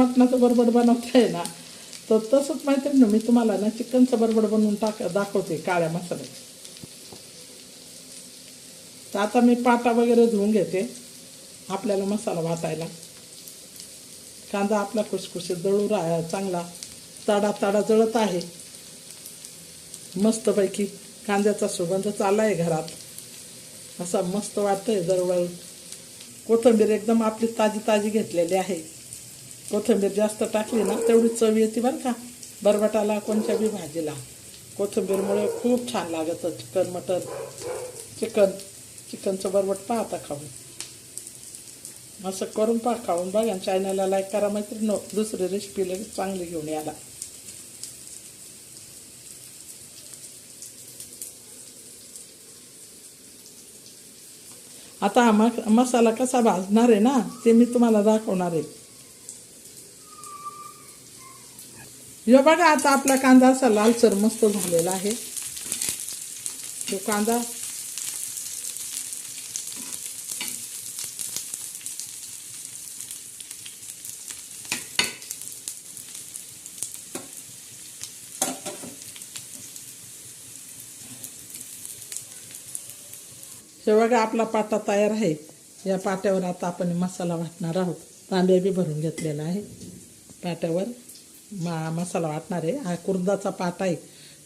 मटणाचं बरबड बनवताय ना तर तसंच माहिती ना मी तुम्हाला ना चिकनचं बरबड बनवून टाक दाखवते काळ्या मसाल्याचं. तर आता मी पाटा वगैरे धुवून घेते आपल्याला मसाला वाटायला. कांदा आपला खुसखुशीत जळू राहा चांगला तडा तडा जळत आहे. मस्तपैकी कांद्याचा सुगंध चालला आहे घरात. असा मस्त वाटतंय जवळ. कोथिंबीर एकदम आपली ताजी ताजी घेतलेली आहे. कोथिंबीर जास्त टाकली ना तेवढी चव येते बरं का. बरबटाला कोणत्या बी भाजीला. कोथिंबीरमुळे खूप छान लागतं चिकन मटन. चिकन चिकनचं बरबट पाहता खाऊन. असं करून पहा खाऊन बघा चॅनलला लाईक करा मैत्रीण दुसरी रेसिपी लगेच चांगली घेऊन याला आता हा मक- मसाला कसा भाजणार आहे ना ते मी तुम्हाला दाखवणार आहे. हे बघा आता आपला कांदा असा लालसर मस्त झालेला आहे. तो कांदा हे बघा आपला पाटा तयार आहे. या पाट्यावर आता आपण मसाला वाटणार आहोत. तांब्या बी भरून घेतलेला आहे पाट्यावर मा मसाला वाटणार आहे. हा कुरुंदाचा पाट आहे.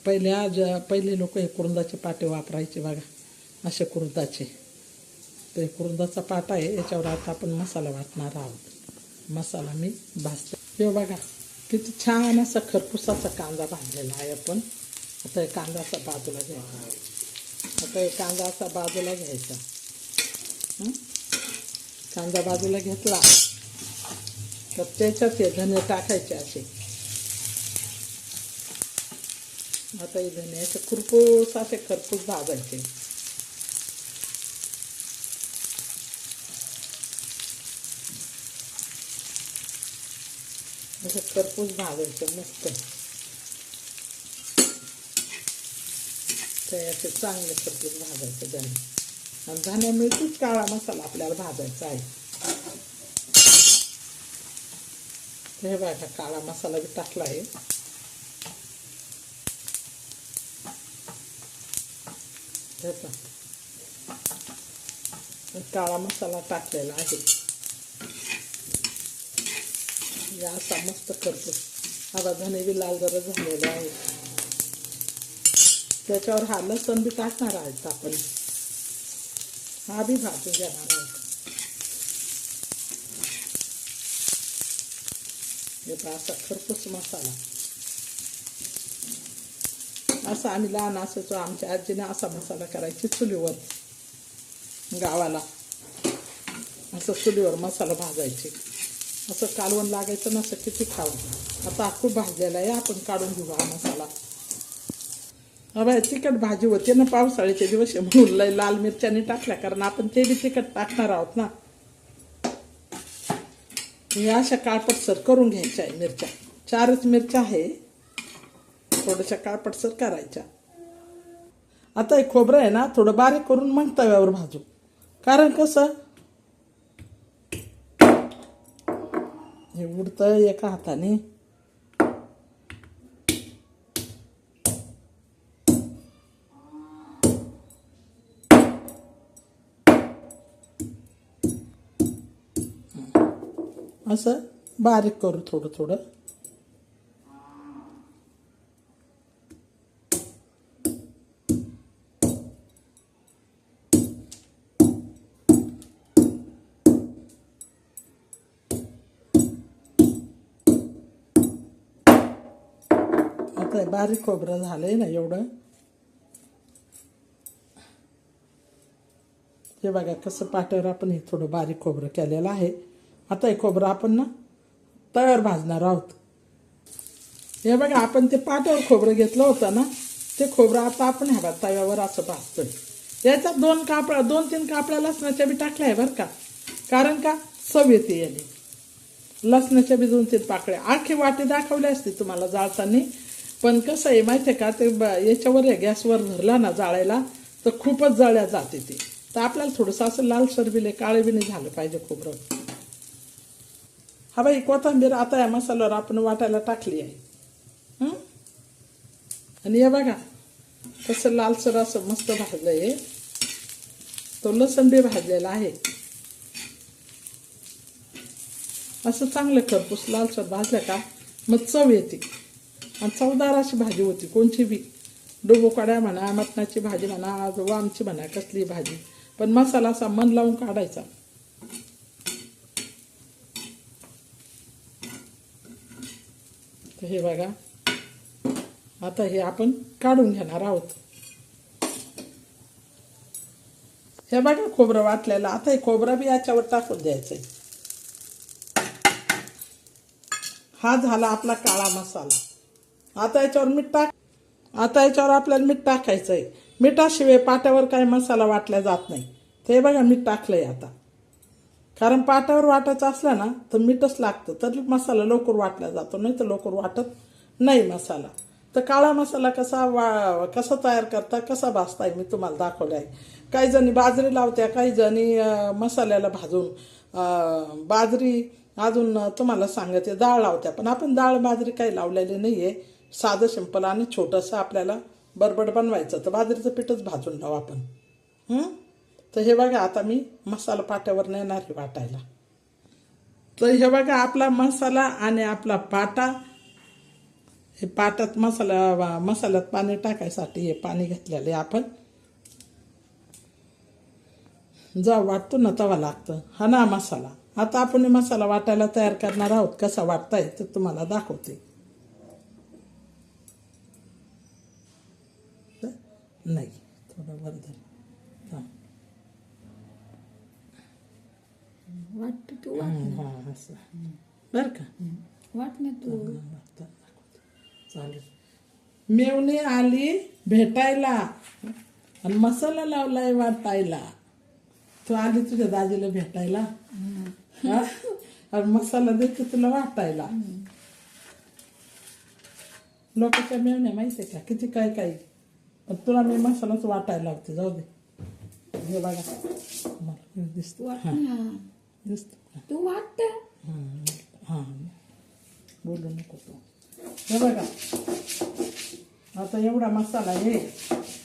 पहिल्या ज पहिले लोक हे कुरुंदाचे पाटे वापरायचे बघा. असे कुरुंदाचे. ते कुरुंदाचा पाटा आहे. याच्यावर आता आपण मसाला वाटणार आहोत. मसाला मी भाजते. हे बघा किती छान असा खरपुसाचा कांदा भाजलेला आहे आपण. आता हे कांदा असा बाजूला घ्यायचा. आता हे कांदा असा बाजूला घ्यायचा. कांदा बाजूला घेतला. तर त्याच्यात हे धने टाकायचे असे. आता हे धने असे खुरपूस असे खरपूस भाजायचे. असे खरपूस भाजायचे मस्त. ते असे चांगले खरपूस भाजायचे धने आणि धन्यामुळेच काळा मसाला आपल्याला भाजायचा आहे. हे बघा काळा मसाला बी टाकला आहे. हे काळा मसाला टाकलेला आहे या असा मस्त करतो आता धने बी लाल जरा झालेला आहे त्याच्यावर हा लसण बी टाकणार आहेत आपण हा बी भाजून घेणार आहोत असा खरपूस मसाला असं आम्ही लहान असायचो आमच्या आजीने असा मसाला करायची चुलीवर गावाला. असं चुलीवर मसाला भाजायचे. असं कालवण लागायचं नसं किती खावं. आता खूप भाजलेला आहे आपण काढून घेऊ हा मसाला. अभय तिखट भाजी होते ना पावसाळ्याचे दिवस म्हणून लय लाल मिरच्याने टाकल्या कारण आपण ते बी तिखट टाकणार आहोत ना. हे अशा काळपटसर करून घ्यायच्या आहे मिरच्या. चारच मिरच्या आहे. थोड्याशा काळपटसर करायच्या. आता हे खोबरं आहे ना थोडं बारीक करून मग तव्यावर भाजू. कारण कसं? हे उडतं एका हाताने. असं बारीक करू थोडं थोडं. बारीक खोबरं झालंय ना एवढं. हे बघा कसं पाट्यावर आपण हे थोडं बारीक खोबरं केलेलं आहे. आता हे खोबरं आपण ना तयार भाजणार आहोत. हे बघा आपण ते पाट्यावर खोबरं घेतलं होतं ना ते खोबरं आता आपण ह्या बघा तव्यावर असं भाजतोय. याच्यात दोन कापडा दोन तीन कापड्या लसणाच्या बी टाकल्या आहे बरं का. कारण का? सव येते याने. लसणाच्या बी दोन तीन पाकळ्या. आखी वाटी दाखवली असते तुम्हाला जाळताना. पण कसं आहे माहिती आहे का ते ब- याच्यावर आहे गॅसवर धरला ना जाळायला तर खूपच जळ्या जाते ते. तर आपल्याला थोडंसं असं लालसर बिले काळे नाही झालं पाहिजे खोबरं. हा बाई कोथिंबीर आता या मसाल्यावर आपण वाटायला टाकली आहे. आणि हे बघा तसं लालसर असं मस्त भाजलं आहे तो लसण बी भाजलेला आहे. असं चांगलं खरपूस लालसर भाजलं का मग चव येते. आणि चवदार अशी भाजी होती. कोणची बी? डोबोकाड्या म्हणा मटणाची भाजी म्हणा वामची म्हणा कसली भाजी. पण मसाला असा मन लावून काढायचा. हे बघा. आता हे आपण काढून घेणार आहोत. हे बघा खोबरं वाटलेलं. आता हे खोबरं बी याच्यावर टाकून द्यायचंय. हा झाला आपला काळा मसाला. आता याच्यावर मीठ टाक. आता याच्यावर आपल्याला मीठ टाकायचं आहे मिठाशिवाय पाट्यावर काही मसाला वाटला जात नाही. ते बघा मीठ टाकलं आहे आता. कारण पाट्यावर वाटायचं असलं ना तर मीठच लागतं. तर मसाला लवकर वाटला जातो. नाही तर लवकर वाटत नाही मसाला. तर काळा मसाला कसा वा कसा तयार करता कसा भाजताय मी तुम्हाला दाखवला आहे काही जणी बाजरी लावत्या काही जणी मसाल्याला भाजून बाजरी अजून तुम्हाला सांगते. डाळ लावत्या. पण आपण डाळ बाजरी काही लावलेली नाही आहे साधं शिंपल आणि छोटंसं आपल्याला बरबड बनवायचं. तर बाजरीचं पीठच भाजून लावू आपण. तर हे बघा आता मी मसाला पाट्यावर नेणार आहे वाटायला. तर हे बघा आपला मसाला आणि आपला पाटा हे पाटात मसाला मसाल्यात पाणी टाकायसाठी हे पाणी घेतलेले आपण. जा वाटतो ना तवा लागतं. हा ना मसाला. आता आपण हे मसाला वाटायला तयार करणार आहोत. कसा वाटताय ते तुम्हाला दाखवते. नाही थोडं वर. थांब. वाटतं तू वाट हं, असं बरं का वाट ना तू. चालेल मेवणी आली भेटायला आणि मसाला लावलाय वाटायला तू आली तुझ्या दाजीला भेटायला हा? आणि मसाला देते तुला वाटायला लोकांच्या मेवण्या माहितीये का किती काय काय पण तुला मी मसालाच वाटायला लावते जाऊ दे. हे बघा. मला हे. दिसतो दिसतो? तू. वाटत हां. बोलू नको तू. हे बघा. आता एवढा मसाला आहे.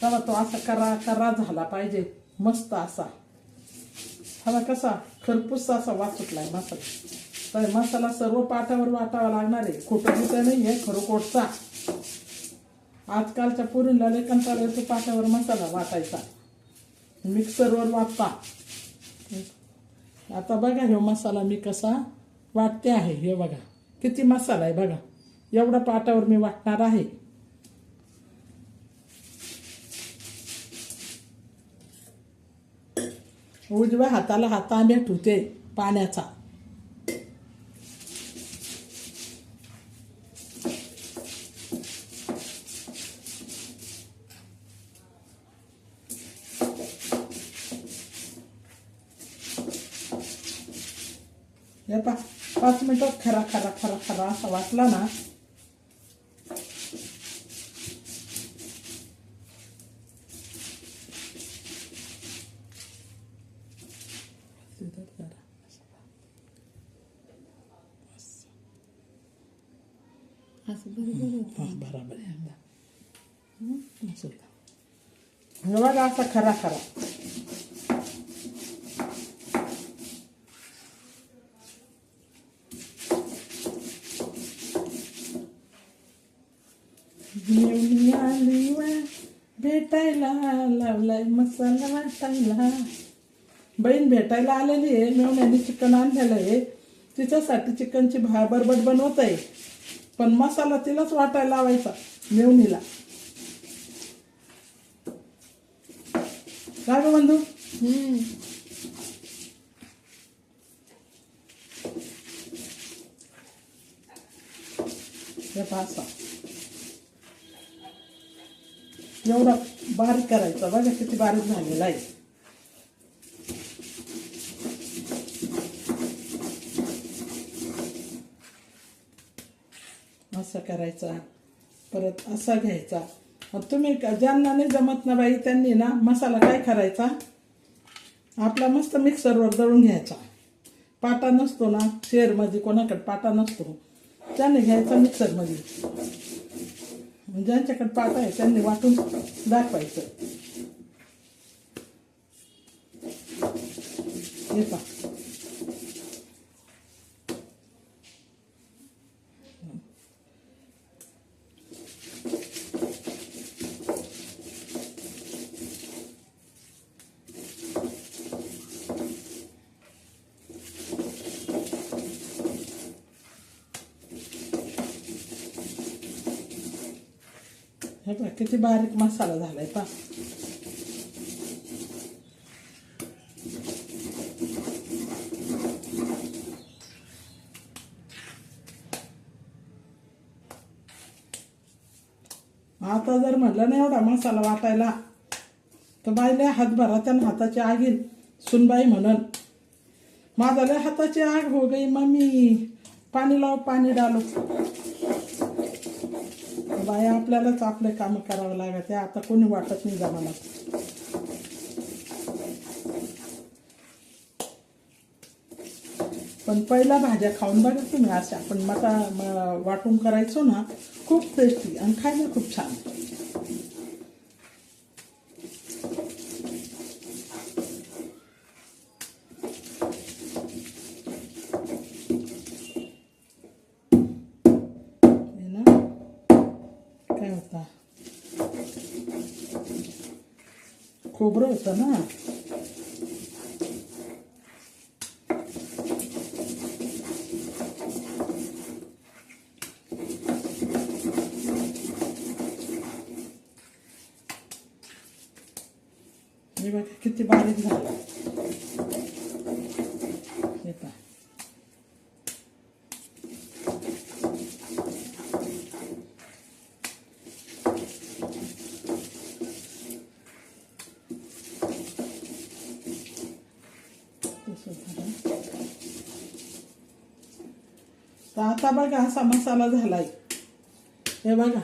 तेव्हा तो असा करा करा झाला पाहिजे. मस्त असा. हवा कसा खरपूस असा वाचुटलाय मसाला. तर मसाला सर्व पाटावर वाटावा लागणार आहे. खोटं नाही आहे खरोखोटचा आजकालच्या पुरीला लय कंटाळा येतो पाटावर मसाला वाटायचा. मिक्सरवर वाटता आता बघा हे मसाला मी कसा वाटते आहे. हे बघा. किती मसाला आहे बघा. एवढा पाटावर मी वाटणार आहे. उजव्या हाताला हाता तांब्या ठेवते पाण्याचा. हे पा पाच मिनिटात खरा खरा खरा खरा असा वाटला ना असं बरोबर होतं. हा, बराबर आहे आता. हं, असं का. हे बघा असा खरा खरा मेवणी आली वा भेटायला लावलाय मसाला वाटायला बहीण भेटायला आलेली आहे मेवण्याने चिकन आणलेलं आहे. तिच्यासाठी चिकनची भा बरबट बनवत आहे पण मसाला तिलाच वाटायला लावायचा मेवणीला. काय गं बंधू. हे एवढा बारीक करायचा. बघा किती बारीक झालेला आहे. असा करायचा. परत असा घ्यायचा. मग तुम्ही का- ज्यांना नाही जमत ना बाई त्यांनी ना मसाला काय करायचा? आपला मस्त मिक्सरवर दळून घ्यायचा. पाटा नसतो ना शेअरमध्ये कोणाकडे पाटा नसतो. त्याने घ्यायचा मिक्सरमध्ये. ज्यांच्याकडे पाटा आहे त्यांनी वाटून दाखवायचं. हे पा बघ किती बारीक मसाला झालाय पा. आता जर म्हटलं ना एवढा मसाला वाटायला तर बाईले हातभरा त्यानं हाताची आगीन सुनबाई म्हणन. माझा लय हाताची आग हो गई मम्मी. पाणी लाव पाणी डालो. बाया आपल्यालाच आपले काम करावं लागत. आहे आता कोणी वाटत नाही जमाला पण पहिल्या भाज्या खाऊन बघा तुम्ही अशा. पण मटा वाटून करायचो ना खूप टेस्टी आणि खायला खूप छान. खोबरं होतं ना हे बघा किती बारीक झाला हे पहा तसं झालं. तर आता बघा असा मसाला झालाय. हे बघा.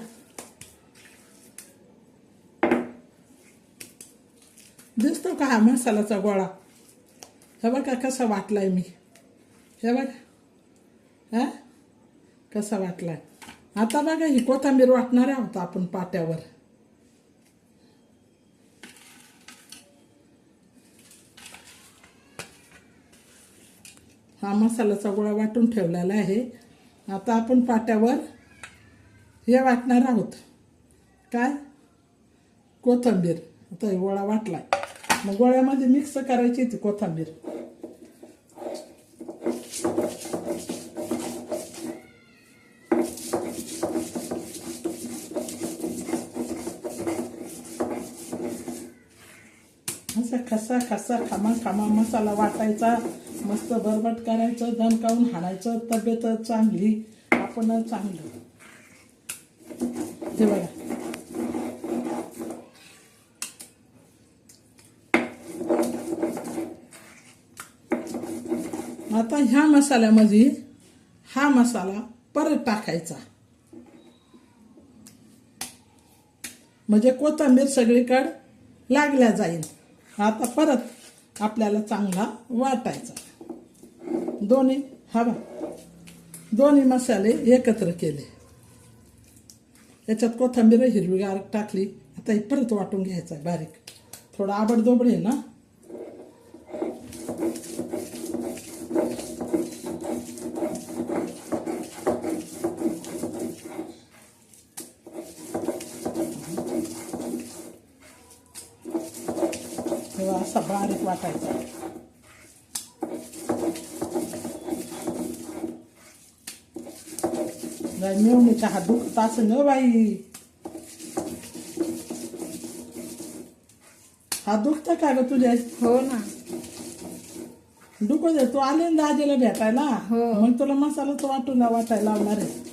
दिसतो का हा मसाल्याचा गोळा? हे बघा कसा वाटलाय मी. हे बघा. हा? कसा वाटलाय? आता बघा ही कोथंबीर वाटणार आहोत आपण पाट्यावर हा मसाल्याचा गोळा वाटून ठेवलेला आहे. आता आपण पाट्यावर हे वाटणार आहोत. काय? कोथंबीर. आता हे गोळा वाटलाय. मग गोळ्यामध्ये मिक्स करायची ती कोथंबीर. असं खसा खसा खामा खामा मसाला वाटायचा. मस्त बरबट करायचं दणकावून हाणायचं तब्येत चांगली आपण चांगलं. ते बघा. आता ह्या मसाल्यामध्ये हा मसाला परत टाकायचा. म्हणजे कोथिंबीर सगळीकडे लागल्या जाईल. आता परत आपल्याला चांगला वाटायचा. दोन्ही हा दोन्ही मसाले एकत्र केले. याच्यात कोथिंबीर हिरवीगार टाकली. आता हे परत वाटून घ्यायचा आहे बारीक. थोडं आबडदोबड आहे ना? असा बारीक वाटायचा. बाई मेवणीचा हा दुखत असं न बाई. हा दुखत का ग तुझ्या? हो ना. दुखू दे तू आले ना दाजीला भेटायला? हो. मग तुला मसालाच वाटून वाटायला लावणार आहे.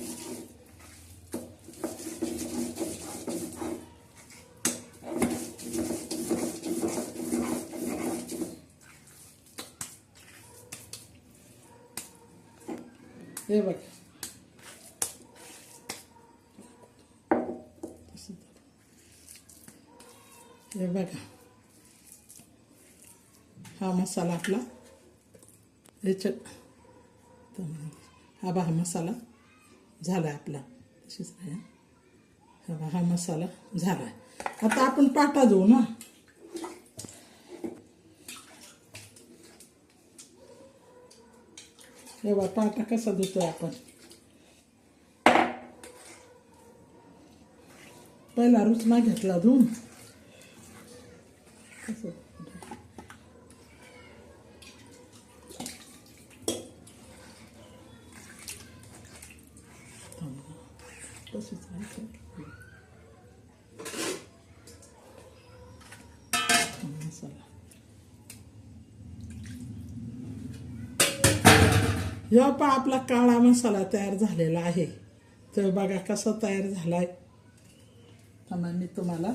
हे बघ. हे बघा. हा मसाला आपला. याच्या हा बा हा मसाला झाला आहे आपला. तशीच आहे हा. बा हा मसाला झाला आहे आता आपण पाटा देऊ ना. हे बा पाटा कसा धुतो आपण. पहिला रुचना घेतला धुवून कसं तशीच आहे मसाला ह्या पा आपला काळा मसाला तयार झालेला आहे. तर बघा कसा तयार झाला आहे त्यांना मी तुम्हाला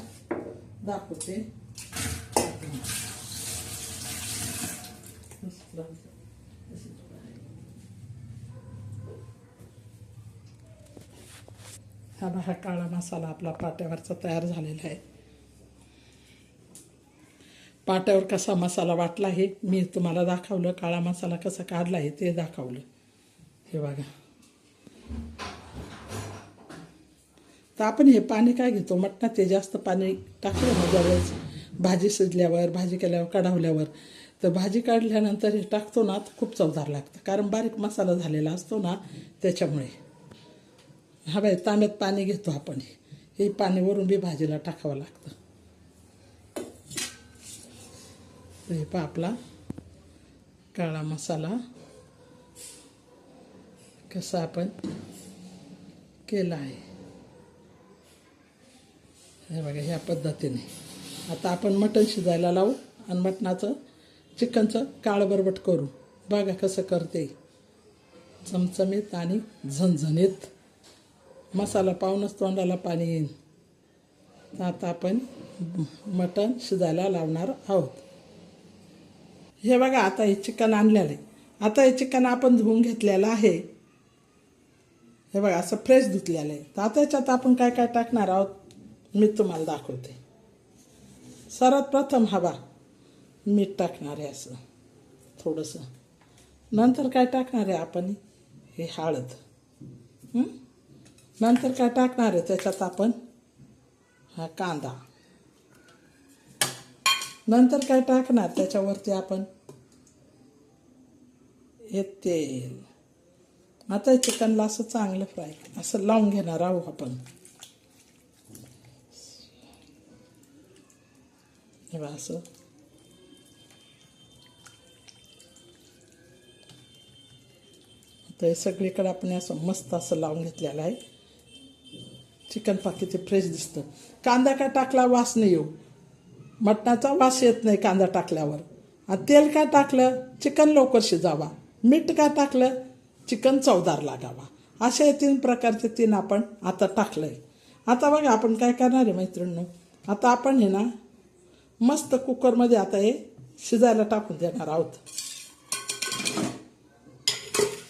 दाखवते. हा बघा काळा मसाला आपला पाट्यावरचा तयार झालेला आहे. पाट्यावर कसा मसाला वाटला हे मी तुम्हाला दाखवलं काळा मसाला कसा काढला आहे ते दाखवलं. हे बघा. तर आपण हे पाणी काय घेतो? मटणात ते जास्त पाणी टाकलं ना ज्यावेळेस भाजी शिजल्यावर भाजी केल्यावर कढावल्यावर तर भाजी काढल्यानंतर हे टाकतो ना तर खूप चवदार लागतं. कारण बारीक मसाला झालेला असतो ना त्याच्यामुळे. हा बाई तांब्यात पाणी घेतो आपण हे पाणी वरून बी भाजीला टाकावं लागतं तर हे पहा आपला काळा मसाला. कसा आपण केला आहे. हे बघा ह्या पद्धतीने. आता आपण मटण शिजायला लावू आणि मटणाचं चिकनचं काळं बरबट करू. बघा कसं करते. चमचमीत आणि झणझणीत. मसाला पाहूनच तोंडाला पाणी येईल. तर आता आपण मटण शिजायला लावणार आहोत. हे बघा आता हे चिकन आणलेलं आहे. आता हे चिकन आपण धुवून घेतलेलं आहे. हे बघा असं फ्रेश धुतलेलं आहे. तर आता याच्यात आपण काय काय टाकणार आहोत मी तुम्हाला दाखवते. सर्वात प्रथम हवा मीठ टाकणार आहे असं थोडंसं. नंतर काय टाकणार आहे आपण? हे हळद. नंतर काय टाकणार आहे त्याच्यात आपण? हा कांदा. नंतर काय टाकणार त्याच्यावरती आपण? हे तेल. आता चिकनला असं चांगलं फ्राय असं लावून घेणार आहोत आपण. हे असं. तर सगळीकडे आपण असं मस्त असं लावून घेतलेलं आहे. चिकन पाकी ते फ्रेश दिसतं. कांदा काय टाकला वास नाही येऊ मटणाचा वास येत नाही कांदा टाकल्यावर. तेल काय टाकलं? चिकन लवकर शिजावा. मीठ काय टाकलं? चिकन चवदार लागावा. अशा हे तीन प्रकारचे तीन आपण आता टाकलं आहे आता बघा आपण काय करणार आहे मैत्रिणी आता आपण हे ना मस्त कुकरमध्ये आता हे शिजायला टाकून देणार आहोत.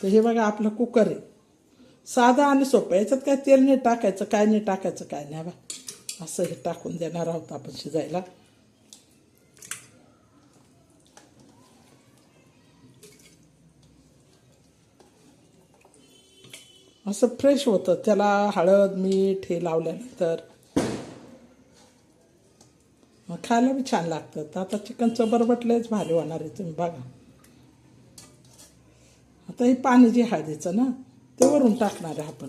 तर हे बघा आपलं कुकर आहे. साधा आणि सोपं. याच्यात काय तेल नाही टाकायचं काय नाही टाकायचं काय नाही बा. असं हे टाकून देणार आहोत आपण शिजायला. असं फ्रेश होतं. त्याला हळद मीठ हे लावल्यानंतर मग खायला बी छान लागतं. तर आता चिकनचं बरबटलंच भारी होणार आहे तुम्ही बघा. आता हे पाणी जे हळदीचं ना ते वरून टाकणार आहे आपण.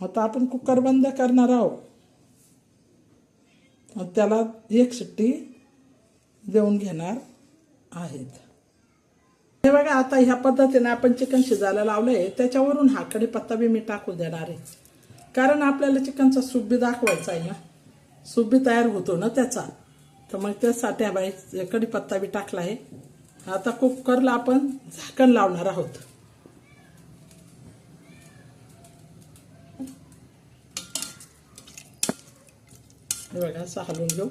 आता आपण कुकर बंद करणार आहोत. मग त्याला एक शिट्टी देऊन घेणार आहेत. हे बघा आता ह्या पद्धतीने आपण चिकन शिजायला लावलं आहे त्याच्यावरून हा कढीपत्ता बी मी टाकून देणार आहे. कारण आपल्याला चिकनचा सूप बी दाखवायचा आहे ना. सूप बी तयार होतो ना त्याचा. तर मग त्यासाठी हा बाई कढीपत्ता बी टाकला आहे. आता कुकरला आपण झाकण लावणार आहोत. हे बघा असं हलवून घेऊ.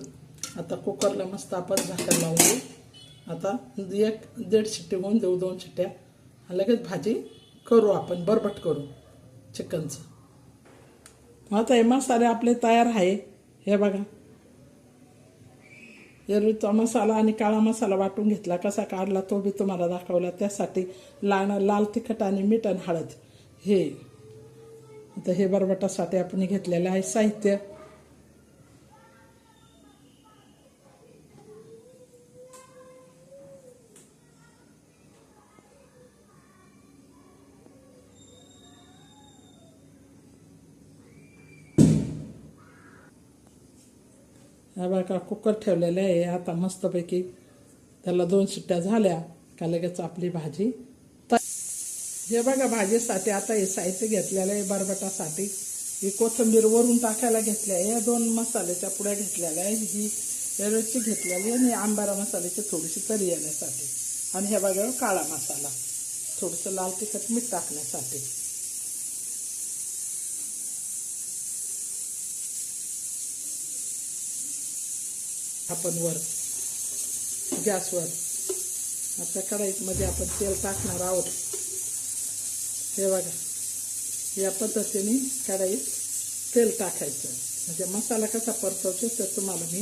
आता कुकरला मस्त आपण झाकण लावून देऊ आता एक दीड शिट्टी होऊन देऊ दोन शिट्ट्या. लगेच भाजी करू आपण बरबट करू चिकनचं. आता हे मसाले आपले तयार आहे. हे बघा. एरवीचा मसाला आणि काळा मसाला वाटून घेतला. कसा काढला तो बी तुम्हाला दाखवला. त्यासाठी लाल लाल तिखट आणि मीठ आणि हळद. हे. आता हे बरबटासाठी आपण घेतलेलं आहे साहित्य. हा बघा कुकर ठेवलेलं आहे आता मस्तपैकी त्याला दोन शिट्ट्या झाल्या का लगेच आपली भाजी त- हे बघा भाजीसाठी आता हे साहित्य घेतलेलं आहे बरबटासाठी. ही कोथिंबीर वरून टाकायला घेतली आहे या दोन मसाल्याच्या पुड्या घेतलेल्या आहे ही एरोची घेतलेली आणि आंबारा मसाल्याची थोडीशी तरी येण्यासाठी. आणि हे बघा काळा मसाला थोडंसं लाल तिखट मीठ टाकण्यासाठी. आपण गॅसवर. आता कढाईमध्ये आपण तेल टाकणार आहोत. हे बघा. या पद्धतीने कढाईत तेल टाकायचं. म्हणजे मसाला कसा परतवतो ते तुम्हाला मी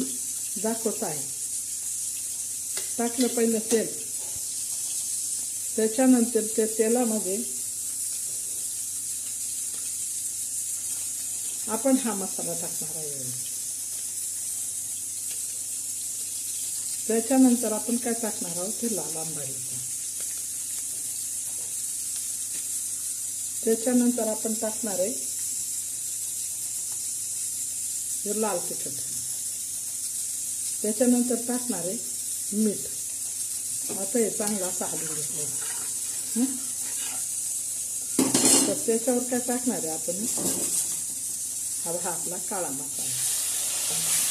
दाखवत आहे. टाकलं पहिलं तेल. त्याच्यानंतर त्या तेलामध्ये आपण हा मसाला टाकणार आहे त्याच्यानंतर आपण काय टाकणार आहोत? ते लाल आंबाडीचं त्याच्यानंतर आपण टाकणार आहे हे लाल तिखट. त्याच्यानंतर टाकणार आहे मीठ. आता हे चांगला असा हलवून घेतलं. तर त्याच्यावर काय टाकणार आहे आपण? हा हा आपला काळा मसाला.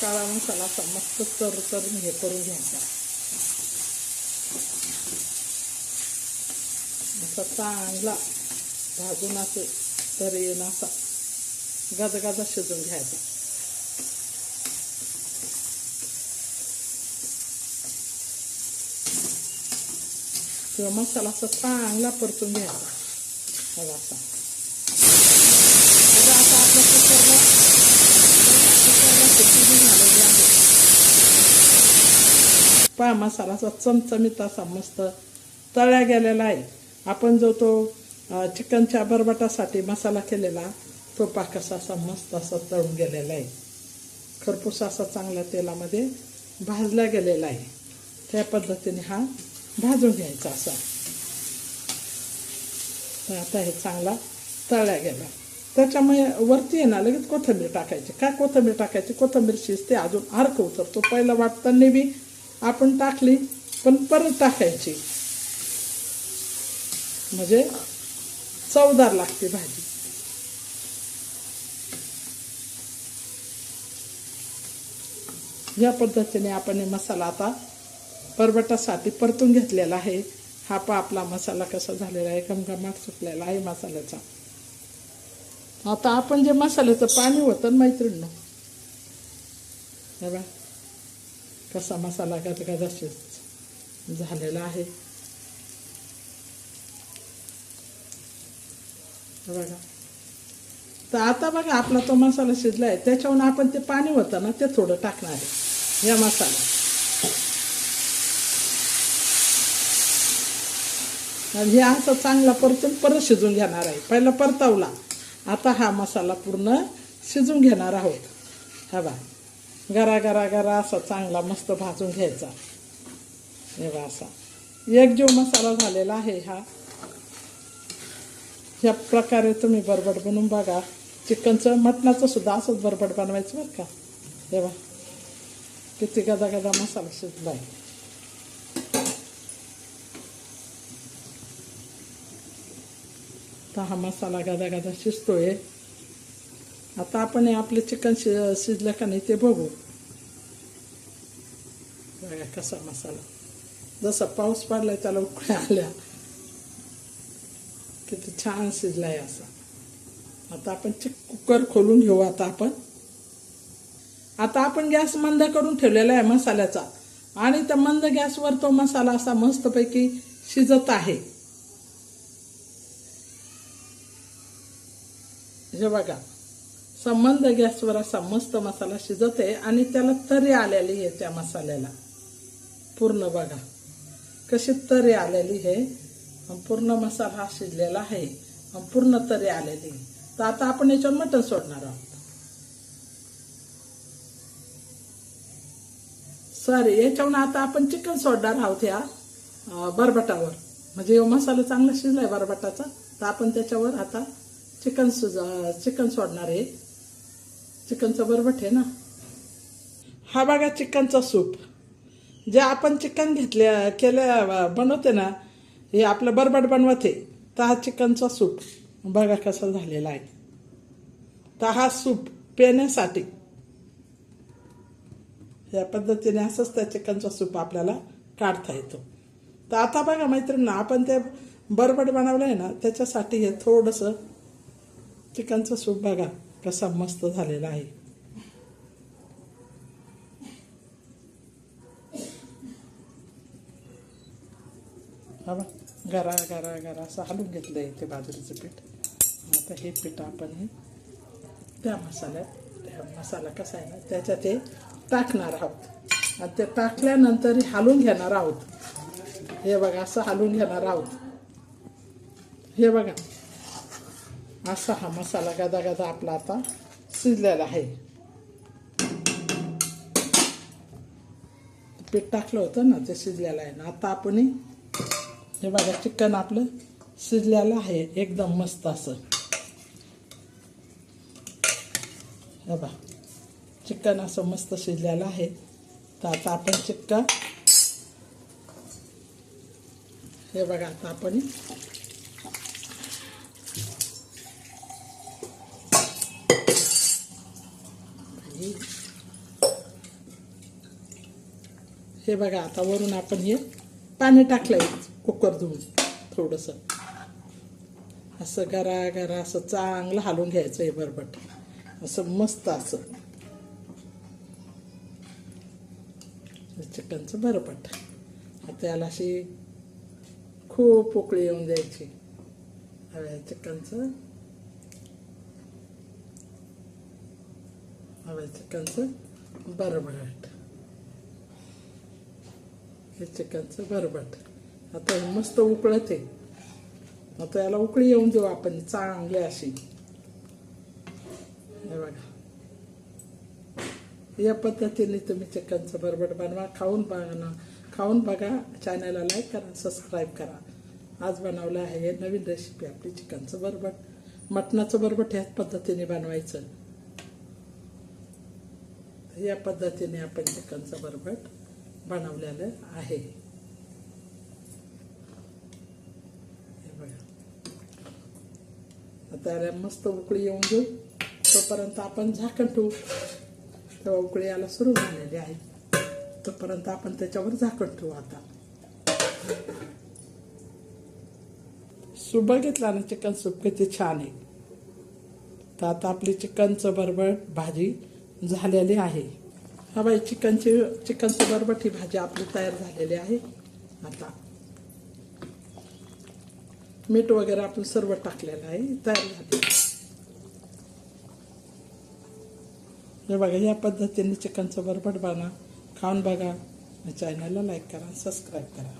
काळा मसाला असा मस्त तर करून हे करून घ्यायचा असा चांगला भाजून असे तर येऊन असा गजगजा शिजून घ्यायचा. किंवा मसाला असा चांगला परतून घ्यायचा असा बघा आता आपल्या कुकरला कुकरला शिट्टी झालेली आहे पहा मसालाचा चमचमीत असा मस्त तळ्या गेलेला आहे. आपण जो तो चिकनच्या बरबटासाठी मसाला केलेला तो पाकसा असा मस्त असा तळून गेलेला आहे. खरपूस असा चांगल्या तेलामध्ये भाजला गेलेला आहे. त्या पद्धतीने हा भाजून घ्यायचा असा. आता हे चांगला तळ्या गेला. त्याच्यामुळे वरती आहे ना लगेच कोथिंबीर टाकायची. काय कोथिंबीर टाकायची? कोथंबीर शिजते अजून अर्क उतरतो. पहिला वाटताना बी आपण टाकली पण परत टाकायची. म्हणजे चवदार लागते भाजी. या पद्धतीने आपण हे मसाला आता परबटासाठी परतून घेतलेला आहे. हा पा आपला मसाला कसा झालेला आहे. घमघमाट सुटलेला आहे मसाल्याचा. आता आपण जे मसाल्याचं पाणी होतं ना मैत्रिणी. हे बा कसा मसाला गदगदा शिज झालेला आहे. बघा. तर आता बघा आपला तो मसाला शिजला आहे त्याच्यावरून आपण ते पाणी होतं ना ते थोडं टाकणार आहे. या मसाला. आणि हे असं चांगला परतून परत शिजून घेणार आहे. पहिला परतावला. आता हा मसाला पूर्ण शिजून घेणार आहोत. हा बा. गरा गरा गरा असा चांगला मस्त भाजून घ्यायचा. हे बा असा. एक जीव मसाला झालेला आहे हा. ह्या प्रकारे तुम्ही बरबट बनवून बघा. चिकनचं मटणाचं सुद्धा असंच बरबट बनवायचं बरं का. हे बा. किती गदा गदा मसाला शिजला आहे आता हा मसाला गदा गदा शिजतोय. आता आपण हे आपले चिकन शि शिजलं का नाही ते बघू. बघा कसा मसाला. जसा पाऊस पडलाय त्याला उकळ्या आल्या. किती छान शिजलाय असा. आता आपण चिक कुकर खोलून घेऊ आता आपण. आता आपण गॅस मंद करून ठेवलेला आहे मसाल्याचा. आणि त्या मंद गॅसवर तो मसाला असा मस्तपैकी शिजत आहे. हे बघा. संबंध गॅसवर असा मस्त मसाला शिजत आहे आणि त्याला तरी आलेली आहे त्या मसाल्याला. पूर्ण बघा. कशी तरी आलेली आहे. पूर्ण मसाला हा शिजलेला आहे. पूर्ण तरी आलेली आहे. तर आता आपण याच्यावर मटण सोडणार आहोत. सॉरी याच्यावर आता आपण चिकन सोडणार आहोत ह्या बरबटावर. म्हणजे मसाला चांगला शिजलाय बरबटाचा. तर आपण त्याच्यावर आता चिकन सुज चिकन सोडणार आहे. चिकनचं बरबट आहे ना? हा बघा चिकनचा सूप. जे आपण चिकन घेतल्या केल्या बनवते ना हे आपलं बरबट बनवते तर हा चिकनचा सूप. बघा कसा झालेला आहे. तर हा सूप पिण्यासाठी. या पद्धतीने असंच त्या चिकनचा सूप आपल्याला काढता येतो. तर आता बघा मैत्रिणींना आपण ते बरबट बनवलं आहे ना त्याच्यासाठी हे थोडंसं चिकनचं सूप बघा कसा मस्त झालेला आहे. हा गरा गरा गरा असं हलून घेतलं आहे ते बाजरीचं पीठ. आता हे पीठ आपण हे त्या मसाल्यात त्या मसाला कसा आहे ना त्याच्यात ते टाकणार आहोत. आणि ते टाकल्यानंतर हालून घेणार आहोत. हे बघा असं हालून घेणार आहोत. हे बघा. असा हा मसाला गदा गदा आपला आता शिजलेला आहे. पीठ टाकलं होतं ना ते शिजलेलं आहे ना. आता आपण हे- बघा चिकन आपलं शिजलेलं आहे. एकदम मस्त असं. हे बघा चिकन असं मस्त शिजलेलं आहे. तर आता आपण चिक्का हे बघा आता आपण हे- ते बघा आता वरून आपण हे पाणी टाकलंय कुकर धुवून थोडंसं. असं गरा गरा असं चांगलं हलवून घ्यायचं हे बरबट. असं मस्त असं. चिकनचं बरबट. आता याला अशी खूप उकळी येऊन द्यायची. हव्या चिकनचं हव्या चिकनचं बरबट. हे चिकनचं बरबट आता हे मस्त उकळत आहे. आता याला उकळी येऊन देऊ आपण चांगली अशी. हे बघा. या पद्धतीने तुम्ही चिकनचं बरबट बनवा. खाऊन बघा खाऊन बघा. चॅनलला लाईक करा सबस्क्राईब करा. आज बनवलं आहे हे नवीन रेसिपी आपली चिकनचं बरबट. मटणाचं भरभट ह्याच पद्धतीने बनवायचं. या पद्धतीने आपण चिकनचं बरबट बनवलेलं आहे. हे बघा. आता मस्त उकळी येऊन घेऊ. तोपर्यंत आपण झाकण ठेवू. तेव्हा उकळी यायला सुरू झालेली आहे. तोपर्यंत आपण त्याच्यावर झाकण ठेवू आता. सूप बघितला ना चिकन सूप? किती छान आहे. तर आता आपली चिकनचं बरबट भाजी झालेली आहे. हा बाई चिकनची चिकनचं बरबट ही भाजी आपली तयार झालेली आहे. आता मीठ वगैरे आपण सर्व टाकलेलं आहे तयार झाली हे बघा या पद्धतीने चिकनचं बरबट बना. खाऊन बघा. चॅनलला लाईक करा सबस्क्राईब करा.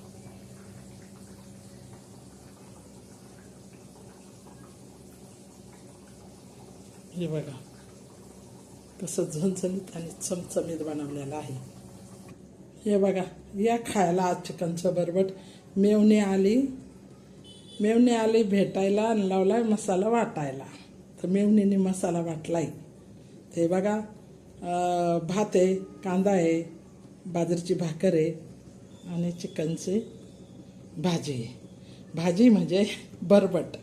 हे बघा. तसं झणझणीत आणि चमचमीत बनवलेलं आहे. हे बघा या खायला आज चिकनचं बरबट. मेवणे आली. मेवणे आली भेटायला आणि लावलाय मसाला वाटायला. तर मेवणीने मसाला वाटलाय. ते बघा भात आहे कांदा आहे बाजरीची भाकर आहे आणि चिकनची भाजी आहे. भाजी म्हणजे बरबट.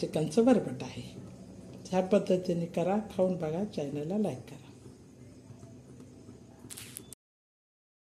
चिकनचं बरबट आहे. ह्या पद्धतीने करा खाऊन बघा चॅनलला लाईक करा.